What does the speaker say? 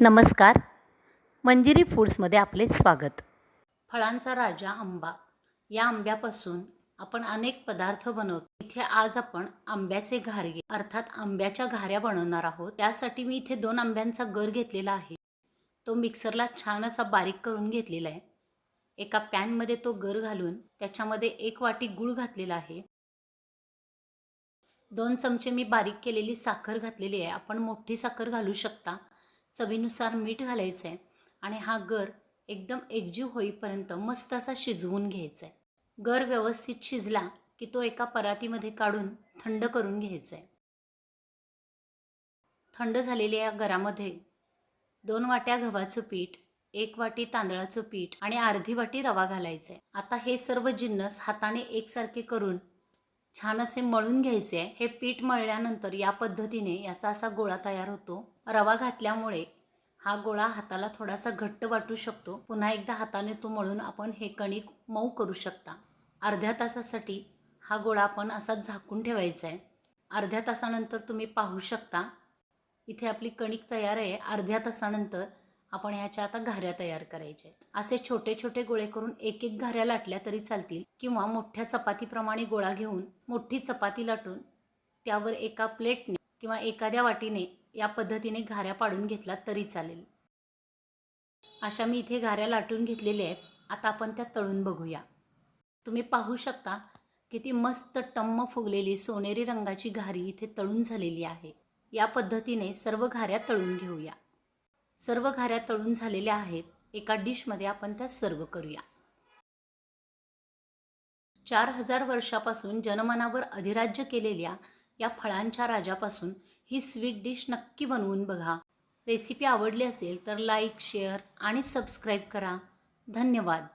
नमस्कार. मंजिरी फूड्समध्ये आपले स्वागत. फळांचा राजा आंबा. या आंब्यापासून आपण अनेक पदार्थ बनवतो. इथे आज आपण आंब्याचे घारगे अर्थात आंब्याच्या घाऱ्या बनवणार आहोत. त्यासाठी मी इथे दोन आंब्यांचा गर घेतलेला आहे. तो मिक्सरला छान असा बारीक करून घेतलेला आहे. एका पॅनमध्ये तो गर घालून त्याच्यामध्ये एक वाटी गूळ घातलेला आहे. दोन चमचे मी बारीक केलेली साखर घातलेली आहे. आपण मोठी साखर घालू शकता. चवीनुसार मीठ घालायचं आहे आणि हा गर एकदम एकजीव होईपर्यंत मस्त असा शिजवून घ्यायचा आहे गर व्यवस्थित शिजला की तो एका परातीमध्ये काढून थंड करून घ्यायचा आहे थंड झालेल्या या गरामध्ये दोन वाट्या गव्हाचं पीठ एक वाटी तांदळाचं पीठ आणि अर्धी वाटी रवा घालायचा आहे आता हे सर्व जिन्नस हाताने एकसारखे करून छान असे मळून घ्यायचे आहे. हे पीठ मळल्यानंतर या पद्धतीने याचा असा गोळा तयार होतो. रवा घातल्यामुळे हा गोळा हाताला थोडासा घट्ट वाटू शकतो. पुन्हा एकदा हाताने तो मळून आपण हे कणिक मऊ करू शकता. अर्ध्या तासासाठी हा गोळा आपण असा झाकून ठेवायचा आहे. अर्ध्या तासानंतर तुम्ही पाहू शकता. इथे आपली कणिक तयार आहे. अर्ध्या तासानंतर आपण ह्याच्या आता घाऱ्या तयार करायच्या असे छोटे छोटे गोळे करून एक एक घाऱ्या लाटल्या तरी चालतील. किंवा मोठ्या चपातीप्रमाणे गोळा घेऊन मोठी चपाती लाटून त्यावर एका प्लेटने किंवा एखाद्या वाटीने या पद्धतीने घाऱ्या पाडून घेतला तरी चालेल. अशा मी इथे घाऱ्या लाटून घेतलेल्या आहेत. आता आपण त्या तळून बघूया. तुम्ही पाहू शकता किती मस्त टम्म फुगलेली सोनेरी रंगाची घारी इथे तळून झालेली आहे. या पद्धतीने सर्व घाऱ्या तळून घेऊया. सर्व घाऱ्या तळून झालेल्या आहेत. एका डिशमध्ये आपण त्या सर्व करूया. चार हजार वर्षापासून जनमनावर अधिराज्य केलेल्या या फळांच्या राजापासून ही स्वीट डिश नक्की बनवून बघा. रेसिपी आवडली असेल तर लाईक शेअर आणि सबस्क्राईब करा. धन्यवाद.